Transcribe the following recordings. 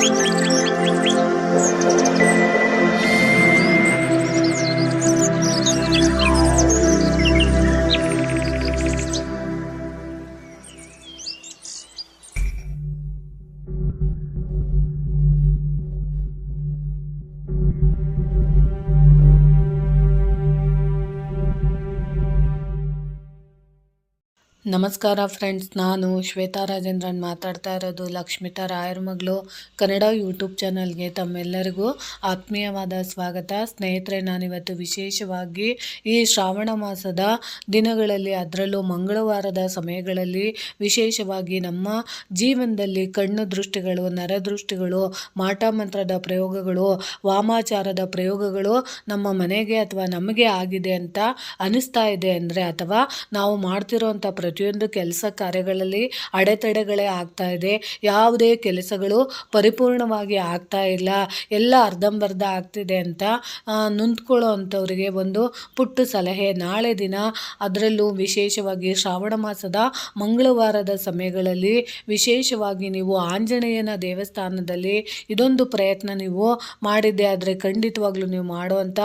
Thank you. ನಮಸ್ಕಾರ friends ನಾನು ಶ್ವೇತಾ ರಾಜೇಂದ್ರನ್ ಮಾತಾಡ್ತಾ ಇರೋದು ಲಕ್ಷ್ಮಿತಾ ರಾಯರ್ ಮಗಳು. ಕನ್ನಡ ಯೂಟ್ಯೂಬ್ ಚಾನಲ್ಗೆ ತಮ್ಮೆಲ್ಲರಿಗೂ ಆತ್ಮೀಯವಾದ ಸ್ವಾಗತ. ಸ್ನೇಹಿತರೆ, ನಾನಿವತ್ತು ವಿಶೇಷವಾಗಿ ಈ ಶ್ರಾವಣ ಮಾಸದ ದಿನಗಳಲ್ಲಿ, ಅದರಲ್ಲೂ ಮಂಗಳವಾರದ ಸಮಯಗಳಲ್ಲಿ ವಿಶೇಷವಾಗಿ ನಮ್ಮ ಜೀವನದಲ್ಲಿ ಕಣ್ಣು ದೃಷ್ಟಿಗಳು ನರದೃಷ್ಟಿಗಳು ಮಾಟ ಮಂತ್ರದ ಪ್ರಯೋಗಗಳು, ವಾಮಾಚಾರದ ಪ್ರಯೋಗಗಳು ನಮ್ಮ ಮನೆಗೆ ಅಥವಾ ನಮಗೆ ಆಗಿದೆ ಅಂತ ಅನಿಸ್ತಾ ಇದೆ ಅಂದರೆ ಅಥವಾ ನಾವು ಮಾಡ್ತಿರೋಂಥ ಪ್ರತಿಯೊಂದು ಕೆಲಸ ಕಾರ್ಯಗಳಲ್ಲಿ ಅಡೆತಡೆಗಳೇ ಆಗ್ತಾ ಇದೆ. ಯಾವುದೇ ಕೆಲಸಗಳು ಪರಿಪೂರ್ಣವಾಗಿ ಆಗ್ತಾ ಇಲ್ಲ. ಎಲ್ಲ ಅರ್ಧಂಬರ್ಧ ಆಗ್ತಿದೆ ಅಂತ ನೊಂದ್ಕೊಳ್ಳೋ ಅಂಥವ್ರಿಗೆ ಒಂದು ಪುಟ್ಟ ಸಲಹೆ. ನಾಳೆ ದಿನ ಅದರಲ್ಲೂ ವಿಶೇಷವಾಗಿ ಶ್ರಾವಣ ಮಾಸದ ಮಂಗಳವಾರದ ಸಮಯಗಳಲ್ಲಿ ವಿಶೇಷವಾಗಿ ನೀವು ಆಂಜನೇಯನ ದೇವಸ್ಥಾನದಲ್ಲಿ ಇದೊಂದು ಪ್ರಯತ್ನ ನೀವು ಮಾಡಿದ್ದೆ ಆದರೆ ಖಂಡಿತವಾಗ್ಲೂ ನೀವು ಮಾಡುವಂಥ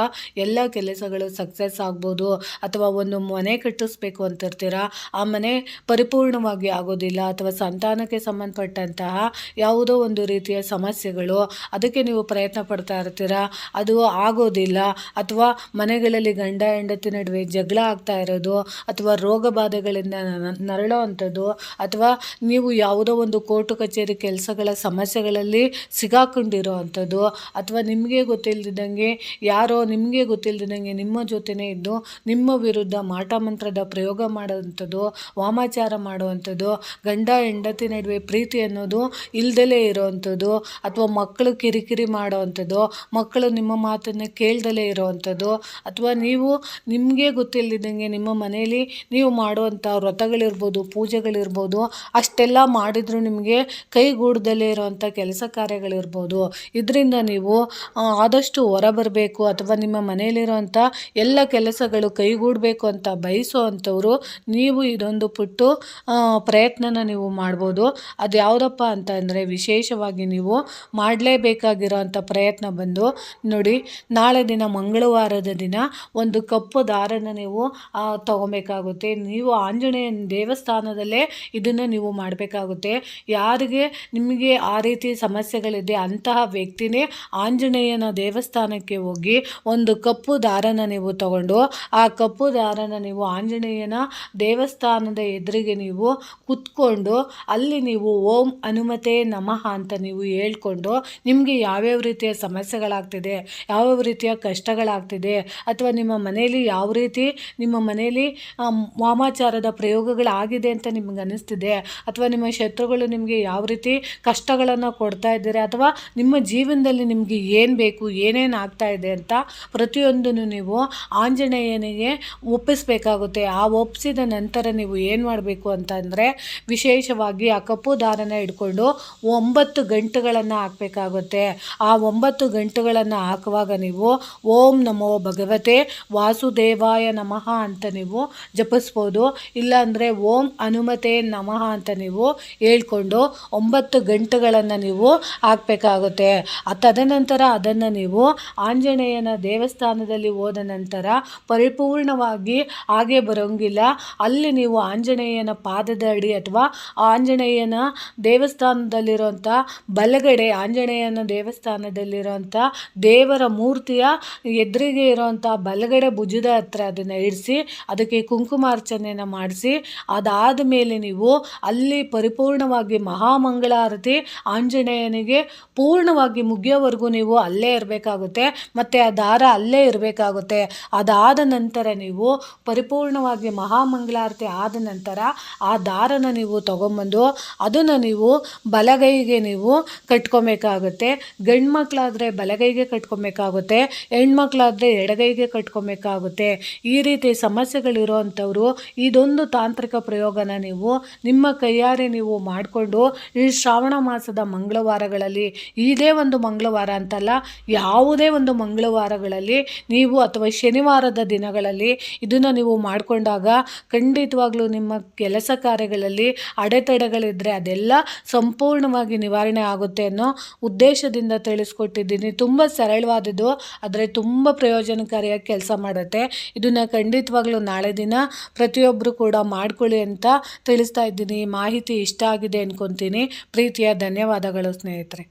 ಎಲ್ಲ ಕೆಲಸಗಳು ಸಕ್ಸಸ್ ಆಗ್ಬೋದು. ಅಥವಾ ಒಂದು ಮನೆ ಕಟ್ಟಿಸ್ಬೇಕು ಅಂತಿರ್ತೀರಾ, ಆ ಮನೆ ಪರಿಪೂರ್ಣವಾಗಿ ಆಗೋದಿಲ್ಲ ಅಥವಾ ಸಂತಾನಕ್ಕೆ ಸಂಬಂಧಪಟ್ಟಂತಹ ಯಾವುದೋ ಒಂದು ರೀತಿಯ ಸಮಸ್ಯೆಗಳು, ಅದಕ್ಕೆ ನೀವು ಪ್ರಯತ್ನ ಪಡ್ತಾ ಇರ್ತೀರ? ಅದು ಆಗೋದಿಲ್ಲ. ಅಥವಾ ಮನೆಗಳಲ್ಲಿ ಗಂಡ, ಹೆಂಡತಿ ನಡುವೆ ಜಗಳ ಆಗ್ತಾ ಇರೋದು, ಅಥವಾ ರೋಗ ಬಾಧೆಗಳಿಂದ ನರಳೋ ಅಥವಾ ನೀವು ಯಾವುದೋ ಒಂದು ಕೋರ್ಟು ಕಚೇರಿ ಕೆಲಸಗಳ ಸಮಸ್ಯೆಗಳಲ್ಲಿ ಸಿಗಾಕೊಂಡಿರೋ ಅಂಥದ್ದು ಅಥವಾ ನಿಮಗೆ ಗೊತ್ತಿಲ್ಲದಿದ್ದಂಗೆ ಯಾರೋ ನಿಮಗೆ ಗೊತ್ತಿಲ್ಲದಿದ್ದಂಗೆ ನಿಮ್ಮ ಜೊತೆನೇ ಇದ್ದು, ನಿಮ್ಮ ವಿರುದ್ಧ ಮಾಟ, ಮಂತ್ರದ ಪ್ರಯೋಗ ಮಾಡೋವಂಥದ್ದು ವಾಮಾಚಾರ ಮಾಡುವಂಥದ್ದು, ಗಂಡ ಹೆಂಡತಿ ನಡುವೆ ಪ್ರೀತಿ ಅನ್ನೋದು ಇಲ್ದಲೇ ಇರೋವಂಥದ್ದು, ಅಥವಾ ಮಕ್ಕಳು ಕಿರಿಕಿರಿ ಮಾಡೋವಂಥದ್ದು, ಮಕ್ಕಳು ನಿಮ್ಮ ಮಾತನ್ನು ಕೇಳ್ದಲೇ ಇರೋವಂಥದ್ದು, ಅಥವಾ ನೀವು ನಿಮಗೆ ಗೊತ್ತಿಲ್ಲದಂಗೆ ನಿಮ್ಮ ಮನೆಯಲ್ಲಿ ನೀವು ಮಾಡುವಂಥ ವ್ರತಗಳಿರ್ಬೋದು, ಪೂಜೆಗಳಿರ್ಬೋದು, ಅಷ್ಟೆಲ್ಲ ಮಾಡಿದರೂ ನಿಮಗೆ ಕೈಗೂಡದಲ್ಲೇ ಇರೋವಂಥ ಕೆಲಸ ಕಾರ್ಯಗಳಿರ್ಬೋದು. ಇದರಿಂದ ನೀವು ಆದಷ್ಟು ಹೊರ ಬರಬೇಕು ಅಥವಾ ನಿಮ್ಮ ಮನೆಯಲ್ಲಿರುವಂಥ ಎಲ್ಲ ಕೆಲಸಗಳು ಕೈಗೂಡಬೇಕು ಅಂತ ಬಯಸುವಂಥವ್ರು ನೀವು ಇದೊಂದು ಪುಟ್ಟು ಪ್ರಯತ್ನನ ನೀವು ಮಾಡ್ಬೋದು. ಅದು ಯಾವುದಪ್ಪ ಅಂತ ವಿಶೇಷವಾಗಿ ನೀವು ಮಾಡಲೇಬೇಕಾಗಿರೋ ಅಂಥ ಪ್ರಯತ್ನ ಬಂದು, ನೋಡಿ, ನಾಳೆ ದಿನ ಮಂಗಳವಾರದ ದಿನ ಒಂದು ಕಪ್ಪು ದಾರನ ನೀವು ತಗೊಬೇಕಾಗುತ್ತೆ. ನೀವು ಆಂಜನೇಯನ ದೇವಸ್ಥಾನದಲ್ಲೇ ಇದನ್ನು ನೀವು ಮಾಡಬೇಕಾಗುತ್ತೆ. ಯಾರಿಗೆ ನಿಮಗೆ ಆ ರೀತಿ ಸಮಸ್ಯೆಗಳಿದೆ ಅಂತಹ ವ್ಯಕ್ತಿನೇ ಆಂಜನೇಯನ ದೇವಸ್ಥಾನಕ್ಕೆ ಹೋಗಿ ಒಂದು ಕಪ್ಪು ದಾರನ ನೀವು ತಗೊಂಡು, ಆ ಕಪ್ಪು ದಾರನ ನೀವು ಆಂಜನೇಯನ ದೇವಸ್ಥಾನದ ಎದುರಿಗೆ ನೀವು ಕುತ್ಕೊಂಡು ಅಲ್ಲಿ ನೀವು ಓಂ ಅನುಮತೆ ನಮಃ ಅಂತ ನೀವು ಹೇಳ್ಕೊಂಡು ನಿಮಗೆ ಯಾವ್ಯಾವ ರೀತಿಯ ಸಮಸ್ಯೆಗಳಾಗ್ತಿದೆ, ಯಾವ್ಯಾವ ರೀತಿಯ ಕಷ್ಟಗಳಾಗ್ತಿದೆ, ಅಥವಾ ನಿಮ್ಮ ಮನೆಯಲ್ಲಿ ಯಾವ ರೀತಿ ನಿಮ್ಮ ಮನೆಯಲ್ಲಿ ವಾಮಾಚಾರದ ಪ್ರಯೋಗಗಳಾಗಿದೆ ಅಂತ ನಿಮ್ಗೆ ಅನ್ನಿಸ್ತಿದೆ ಅಥವಾ ನಿಮ್ಮ ಶತ್ರುಗಳು ನಿಮಗೆ ಯಾವ ರೀತಿ ಕಷ್ಟಗಳನ್ನು ಕೊಡ್ತಾ ಇದ್ದಾರೆ, ಅಥವಾ ನಿಮ್ಮ ಜೀವನದಲ್ಲಿ ನಿಮಗೆ ಏನು ಬೇಕು, ಏನೇನು ಆಗ್ತಾ ಇದೆ ಅಂತ ಪ್ರತಿಯೊಂದನ್ನು ನೀವು ಆಂಜನೇಯನಿಗೆ ಒಪ್ಪಿಸಬೇಕಾಗುತ್ತೆ. ಆ ಒಪ್ಪಿಸಿದ ನಂತರ ನೀವು ಏನು ಮಾಡಬೇಕು ಅಂತಂದರೆ ವಿಶೇಷವಾಗಿ ಆ ಕಪ್ಪು ದಾರನ ಹಿಡ್ಕೊಂಡು ಒಂಬತ್ತು ಗಂಟುಗಳನ್ನು ಹಾಕಬೇಕಾಗುತ್ತೆ. ಆ ಒಂಬತ್ತು ಗಂಟುಗಳನ್ನು ಹಾಕುವಾಗ ನೀವು ಓಂ ನಮೋ ಭಗವತೆ ವಾಸುದೇವಾಯ ನಮಃ ಅಂತ ನೀವು ಜಪಿಸ್ಬೋದು. ಇಲ್ಲಾಂದರೆ ಓಂ ಹನುಮತೆ ನಮಃ ಅಂತ ನೀವು ಹೇಳ್ಕೊಂಡು ಒಂಬತ್ತು ಗಂಟುಗಳನ್ನು ನೀವು ಹಾಕಬೇಕಾಗುತ್ತೆ. ತದನಂತರ ಅದನ್ನು ನೀವು ಆಂಜನೇಯನ ದೇವಸ್ಥಾನದಲ್ಲಿ ಹೋದ ನಂತರ ಪರಿಪೂರ್ಣವಾಗಿ ಹಾಗೆ ಬರೋಂಗಿಲ್ಲ. ಅಲ್ಲಿ ನೀವು ಆಂಜನೇಯನ ಪಾದದ ಅಡಿ ಅಥವಾ ಆಂಜನೇಯನ ದೇವಸ್ಥಾನದಲ್ಲಿರುವಂಥ ಬಲಗಡೆ, ಆಂಜನೇಯನ ದೇವಸ್ಥಾನದಲ್ಲಿರುವಂಥ ದೇವರ ಮೂರ್ತಿಯ ಎದುರಿಗೆ ಇರುವಂಥ ಬಲಗಡೆ ಭುಜದ ಹತ್ರ ಅದನ್ನು ಇರಿಸಿ, ಅದಕ್ಕೆ ಕುಂಕುಮಾರ್ಚನೆಯನ್ನು ಮಾಡಿಸಿ, ಅದಾದ ಮೇಲೆ ನೀವು ಅಲ್ಲಿ ಪರಿಪೂರ್ಣವಾಗಿ ಮಹಾಮಂಗಳಾರತಿ ಆಂಜನೇಯನಿಗೆ ಪೂರ್ಣವಾಗಿ ಮುಗಿಯೋವರೆಗೂ ನೀವು ಅಲ್ಲೇ ಇರಬೇಕಾಗುತ್ತೆ. ಮತ್ತು ಆ ದಾರ ಅಲ್ಲೇ ಇರಬೇಕಾಗುತ್ತೆ. ಅದಾದ ನಂತರ ನೀವು ಪರಿಪೂರ್ಣವಾಗಿ ಮಹಾಮಂಗಳಾರತಿ ಆದ ನಂತರ ಆ ದಾರನ ನೀವು ತೊಗೊಂಬಂದು ಅದನ್ನು ನೀವು ಬಲಗೈಗೆ ನೀವು ಕಟ್ಕೊಬೇಕಾಗುತ್ತೆ. ಗಂಡು ಮಕ್ಕಳಾದರೆ ಬಲಗೈಗೆ ಕಟ್ಕೊಬೇಕಾಗುತ್ತೆ, ಹೆಣ್ಮಕ್ಳಾದರೆ ಎಡಗೈಗೆ ಕಟ್ಕೊಬೇಕಾಗುತ್ತೆ. ಈ ರೀತಿ ಸಮಸ್ಯೆಗಳಿರೋವಂಥವ್ರು ಇದೊಂದು ತಾಂತ್ರಿಕ ಪ್ರಯೋಗನ ನೀವು ನಿಮ್ಮ ಕೈಯಾರೆ ನೀವು ಮಾಡಿಕೊಂಡು ಈ ಶ್ರಾವಣ ಮಾಸದ ಮಂಗಳವಾರಗಳಲ್ಲಿ, ಇದೇ ಒಂದು ಮಂಗಳವಾರ ಅಂತಲ್ಲ, ಯಾವುದೇ ಒಂದು ಮಂಗಳವಾರಗಳಲ್ಲಿ ನೀವು ಅಥವಾ ಶನಿವಾರದ ದಿನಗಳಲ್ಲಿ ಇದನ್ನು ನೀವು ಮಾಡಿಕೊಂಡಾಗ ಖಂಡಿತವಾಗ್ಲೂ ಏನಾದರೂ ನಿಮ್ಮ ಕೆಲಸ ಕಾರ್ಯಗಳಲ್ಲಿ ಅಡೆತಡೆಗಳಿದ್ದರೆ ಅದೆಲ್ಲ ಸಂಪೂರ್ಣವಾಗಿ ನಿವಾರಣೆ ಆಗುತ್ತೆ ಅನ್ನೋ ಉದ್ದೇಶದಿಂದ ತಿಳಿಸ್ಕೊಟ್ಟಿದ್ದೀನಿ. ತುಂಬ ಸರಳವಾದದ್ದು, ಆದರೆ ತುಂಬ ಪ್ರಯೋಜನಕಾರಿಯಾಗಿ ಕೆಲಸ ಮಾಡುತ್ತೆ. ಇದನ್ನು ಖಂಡಿತವಾಗ್ಲೂ ನಾಳೆ ದಿನ ಪ್ರತಿಯೊಬ್ಬರು ಕೂಡ ಮಾಡ್ಕೊಳ್ಳಿ ಅಂತ ತಿಳಿಸ್ತಾ ಇದ್ದೀನಿ. ಮಾಹಿತಿ ಇಷ್ಟ ಆಗಿದೆ ಅಂದ್ಕೊತೀನಿ ಪ್ರೀತಿಯ ಧನ್ಯವಾದಗಳು ಸ್ನೇಹಿತರೆ.